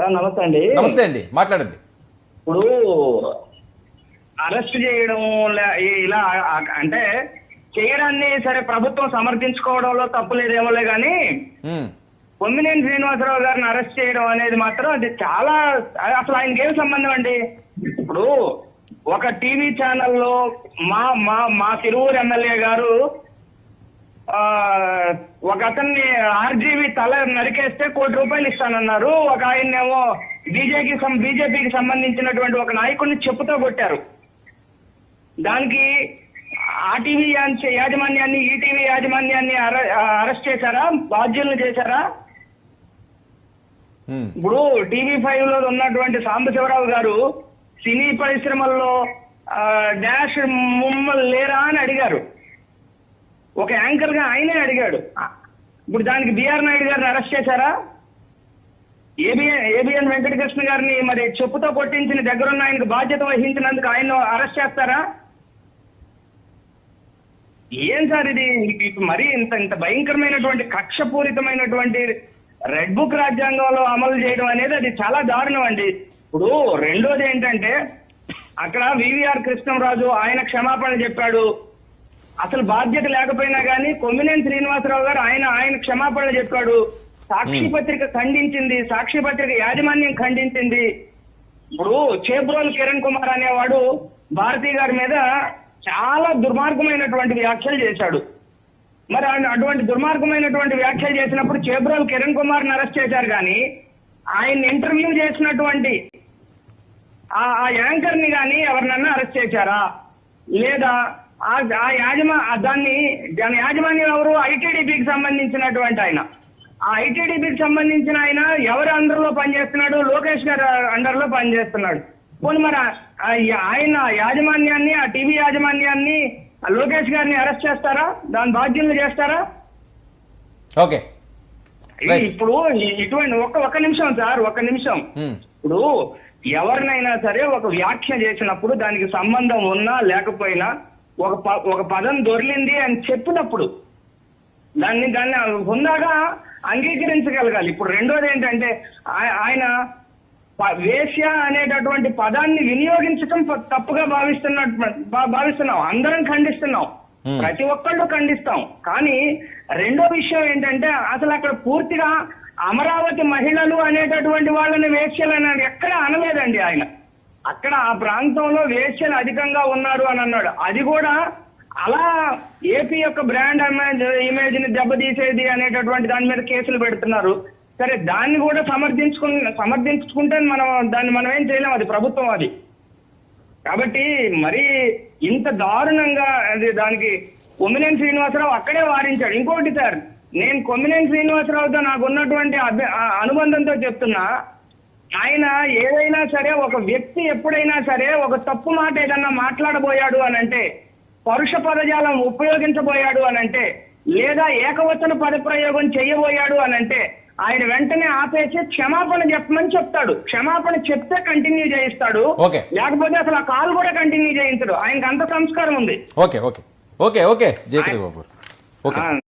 Sir నమస్తే అండి. నమస్తే అండి మాట్లాడండి. ఇప్పుడు అరెస్ట్ చేయడం ఇలా అంటే చేయడాన్ని సరే ప్రభుత్వం సమర్థించుకోవడంలో తప్పు లేదేమోలే కానీ ఉమ్, కొమ్మినేని శ్రీనివాసరావు గారిని అరెస్ట్ చేయడం అనేది మాత్రం అది చాలా అసలు ఆయనకి ఏం సంబంధం అండి? ఇప్పుడు ఒక టీవీ ఛానల్లో మా మా మా తిరువురు ఎమ్మెల్యే గారు ఒక అతన్ని ఆర్జీవి తల నరికేస్తే కోటి రూపాయలు ఇస్తానన్నారు. ఒక ఆయన్నేమో బీజేపీకి బీజేపీకి సంబంధించినటువంటి ఒక నాయకుడిని చెప్పుతో కొట్టారు. దానికి ఆ టీవీ యాజమాన్యాన్ని ఈటీవీ యాజమాన్యాన్ని అరె- అరెస్ట్ చేశారా? బాధ్యులను చేశారా? ఇప్పుడు టీవీ ఫైవ్లో ఉన్నటువంటి సాంబశివరావు గారు సినీ పరిశ్రమల్లో డాష్ ముమ్మలు లేరా అని అడిగారు. ఒక యాంకర్గా ఆయనే అడిగాడు. ఇప్పుడు దానికి బిఆర్ నాయుడు గారిని అరెస్ట్ చేశారా? ఏబిఎన్ ఏబిఎన్ వెంకటకృష్ణ గారిని మరి చెప్పుతో కొట్టించిన దగ్గరున్న ఆయనకు బాధ్యత వహించినందుకు ఆయన అరెస్ట్ చేస్తారా? ఏం సార్ ఇది? మరి ఇంత ఇంత భయంకరమైనటువంటి కక్షపూరితమైనటువంటి రెడ్ బుక్ రాజ్యాంగంలో అమలు చేయడం అనేది అది చాలా దారుణం అండి. ఇప్పుడు రెండోది ఏంటంటే అక్కడ వివిఆర్ కృష్ణంరాజు ఆయన క్షమాపణ చెప్పాడు. అసలు బాధ్యత లేకపోయినా కానీ కొమ్మినేని శ్రీనివాసరావు గారు ఆయన ఆయన క్షమాపణ చెప్పాడు. సాక్షి పత్రిక ఖండించింది సాక్షి పత్రిక యాజమాన్యం ఖండించింది. ఇప్పుడు చేబ్రోల్ కిరణ్ కుమార్ అనేవాడు భారతి గారి మీద చాలా దుర్మార్గమైనటువంటి వ్యాఖ్యలు చేశాడు. మరి ఆయన అటువంటి దుర్మార్గమైనటువంటి వ్యాఖ్యలు చేసినప్పుడు చేబ్రోల్ కిరణ్ కుమార్ అరెస్ట్ చేశారు కానీ ఆయన ఇంటర్వ్యూ చేసినటువంటి ఆ ఆ యాంకర్ని కానీ ఎవరినన్నా అరెస్ట్ చేశారా? లేదా ఆ యాజమా దాన్ని దాని యాజమాన్యం ఎవరు? ఐటీడీపీకి సంబంధించినటువంటి ఆయన. ఆ ఐటీడీపీకి సంబంధించిన ఆయన ఎవరి అండర్లో పనిచేస్తున్నాడు? లోకేష్ గారు అండర్లో పనిచేస్తున్నాడు. పోనీ మరి ఆయన యాజమాన్యాన్ని ఆ టీవీ యాజమాన్యాన్ని ఆ లోకేష్ గారిని అరెస్ట్ చేస్తారా? దాని బాధ్యులు చేస్తారా? ఓకే. ఇప్పుడు ఇటువంటి ఒక్క ఒక్క నిమిషం సార్ ఒక్క నిమిషం. ఇప్పుడు ఎవరినైనా సరే ఒక వ్యాఖ్య చేసినప్పుడు దానికి సంబంధం ఉన్నా లేకపోయినా ఒక ఒక పదం దొరికింది అని చెప్పినప్పుడు దాన్ని దాన్ని హుందాగా అంగీకరించగలగాలి. ఇప్పుడు రెండోది ఏంటంటే ఆయ- ఆయన వేశ్య అనేటటువంటి పదాన్ని వినియోగించడం తప్పుగా భావిస్తున్నట్టు భావిస్తున్నాం. అందరం ఖండిస్తున్నాం. ప్రతి ఒక్కళ్ళు ఖండిస్తాం. కానీ రెండో విషయం ఏంటంటే అసలు అక్కడ పూర్తిగా అమరావతి మహిళలు అనేటటువంటి వాళ్ళని వేశ్యలు అని ఎక్కడ అనలేదండి ఆయన. అక్కడ ఆ ప్రాంతంలో వేశ్యలు అధికంగా ఉన్నారు అని అన్నాడు. అది కూడా అలా ఏపీ యొక్క బ్రాండ్ ఇమేజ్ ఇమేజ్ని దెబ్బతీసేది అనేటటువంటి దాని మీద కేసులు పెడుతున్నారు. సరే దాన్ని కూడా సమర్థించుకు సమర్థించుకుంటే మనం దాన్ని మనం ఏం చేయలేం. అది ప్రభుత్వం అది. కాబట్టి మరి ఇంత దారుణంగా అది దానికి కొమ్మినేని శ్రీనివాసరావు అక్కడే వారించాడు. ఇంకోటి సార్ నేను కొమ్మినేని శ్రీనివాసరావుతో నాకు ఉన్నటువంటి ఆ అనుబంధంతో చెప్తున్నా. ఆయన ఏదైనా సరే ఒక వ్యక్తి ఎప్పుడైనా సరే ఒక తప్పు మాట ఏదన్నా మాట్లాడబోయాడు అని అంటే పరుష పదజాలం ఉపయోగించబోయాడు అని అంటే లేదా ఏకవచన పదప్రయోగం చేయబోయాడు అని అంటే ఆయన వెంటనే ఆపేసి క్షమాపణ చెప్పమని చెప్తాడు. క్షమాపణ చెప్తే కంటిన్యూ చేయిస్తాడు. లేకపోతే అసలు ఆ కాల్ కూడా కంటిన్యూ చేయించడు. ఆయనకు అంత సంస్కారం ఉంది. Okay okay. Okay okay. Jayakrishna Babu